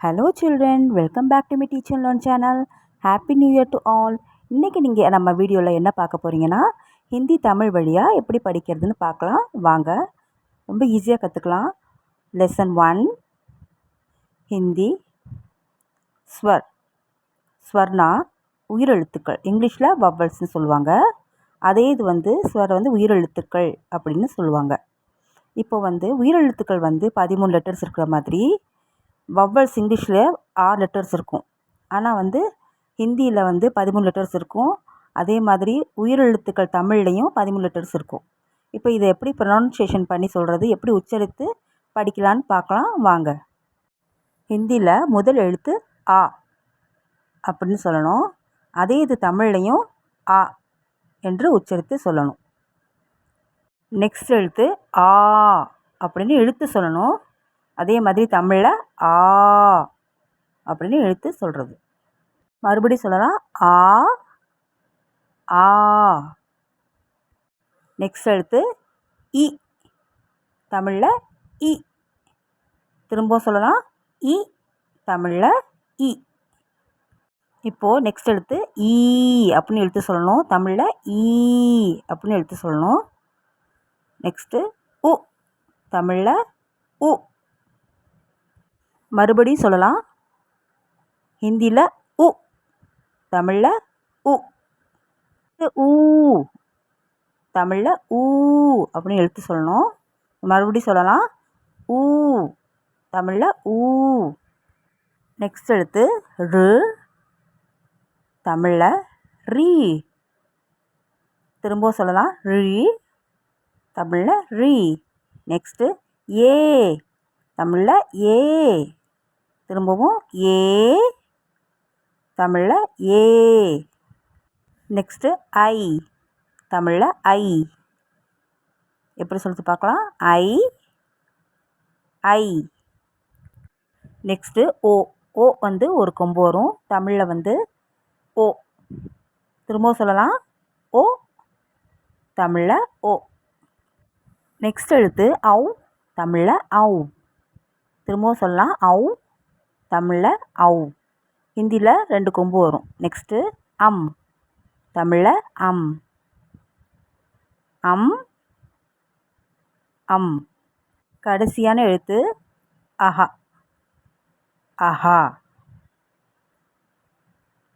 Hello children welcome back to me teacher loan channel happy new year to all இன்றைக்கி நீங்கள் நம்ம வீடியோவில் என்ன பார்க்க போகிறீங்கன்னா ஹிந்தி தமிழ் வழியாக எப்படி படிக்கிறதுன்னு பார்க்கலாம். வாங்க ரொம்ப ஈஸியாக கற்றுக்கலாம் லெசன் ஒன் ஹிந்தி ஸ்வர் ஸ்வர்னா உயிரெழுத்துக்கள். இங்கிலீஷில் வவ்வல்ஸ்னு சொல்லுவாங்க. அதே இது வந்து ஸ்வர் வந்து உயிரெழுத்துக்கள் அப்படின்னு சொல்லுவாங்க. இப்போ வந்து உயிரெழுத்துக்கள் வந்து பதிமூணு லெட்டர்ஸ் இருக்கிற மாதிரி வவ்வல்ஸ் இங்கிலீஷில் ஆறு லெட்டர்ஸ் இருக்கும். ஆனால் வந்து ஹிந்தியில் வந்து பதிமூணு லெட்டர்ஸ் இருக்கும். அதே மாதிரி உயிரெழுத்துக்கள் தமிழ்லேயும் பதிமூணு லெட்டர்ஸ் இருக்கும். இப்போ இதை எப்படி ப்ரொனன்சியேஷன் பண்ணி சொல்கிறது எப்படி உச்சரித்து படிக்கலான்னு பார்க்கலாம். வாங்க. ஹிந்தியில் முதல் எழுத்து ஆ அப்படின்னு சொல்லணும். அதே இது தமிழ்லையும் ஆ என்று உச்சரித்து சொல்லணும். நெக்ஸ்ட் எழுத்து ஆ அப்படின்னு எழுத்து சொல்லணும். அதே மாதிரி தமிழில் ஆ அப்படின்னு எழுத்து சொல்கிறது மறுபடி சொல்லலாம் ஆ ஆ. நெக்ஸ்ட் எழுத்து இ. தமிழில் இ. திரும்ப சொல்லலாம் இ. தமிழில் இ. இப்போது நெக்ஸ்ட் எழுத்து ஈ அப்படின்னு எழுத்து சொல்லணும் தமிழில் ஈ அப்படின்னு எழுத்து சொல்லணும். நெக்ஸ்ட்டு உ. தமிழில் உ. மறுபடியும் சொல்லலாம். ஹிந்தியில் உ தமிழில் உ ஊ தமிழில் ஊ அப்படின்னு எழுத்து சொல்லணும். மறுபடியும் சொல்லலாம். ஊ தமிழில் ஊ நெக்ஸ்ட் எழுத்து ரு தமிழில் ரீ. திரும்ப சொல்லலாம். ரி தமிழில் ரீ. நெக்ஸ்ட்டு ஏ தமிழில் ஏ. திரும்பவும் ஏ தமிழில் ஏ. நெக்ஸ்ட்டு ஐ தமிழில் ஐ. எப்படி சொல்லிட்டு பார்க்கலாம்? ஐ ஐ. நெக்ஸ்ட்டு ஓ ஓ வந்து ஒரு கொம்பு வரும். தமிழில் வந்து ஓ. திரும்பவும் சொல்லலாம். ஓ தமிழில் ஓ. நெக்ஸ்ட் எழுத்து ஔ தமிழில் ஔ. திரும்பவும் சொல்லலாம். ஔ தமிழில் ஔ. ஹிந்தியில் ரெண்டு கொம்பு வரும். நெக்ஸ்ட்டு அம். தமிழில் அம். அம். அம். கடைசியான எழுத்து அஹா. அஹா.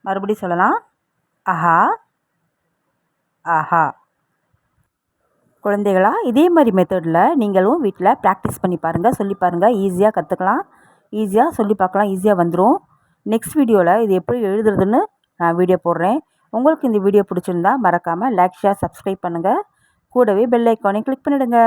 மறுபடியும் சொல்லலாம். அஹா. ஆஹா குழந்தைகளா இதே மாதிரி மெத்தடில் நீங்களும் வீட்டில் ப்ராக்டிஸ் பண்ணி பாருங்கள் சொல்லி பாருங்கள் ஈஸியாக கற்றுக்கலாம் ஈஸியாக சொல்லி பார்க்கலாம் ஈஸியாக வந்துடும் நெக்ஸ்ட் வீடியோவில் இது எப்படி எழுதுறதுன்னு நான் வீடியோ போடுறேன். உங்களுக்கு இந்த வீடியோ பிடிச்சிருந்தா மறக்காமல் லைக் ஷேர் சப்ஸ்கிரைப் பண்ணுங்கள் கூடவே பெல் ஐக்கானையும் கிளிக் பண்ணிவிடுங்க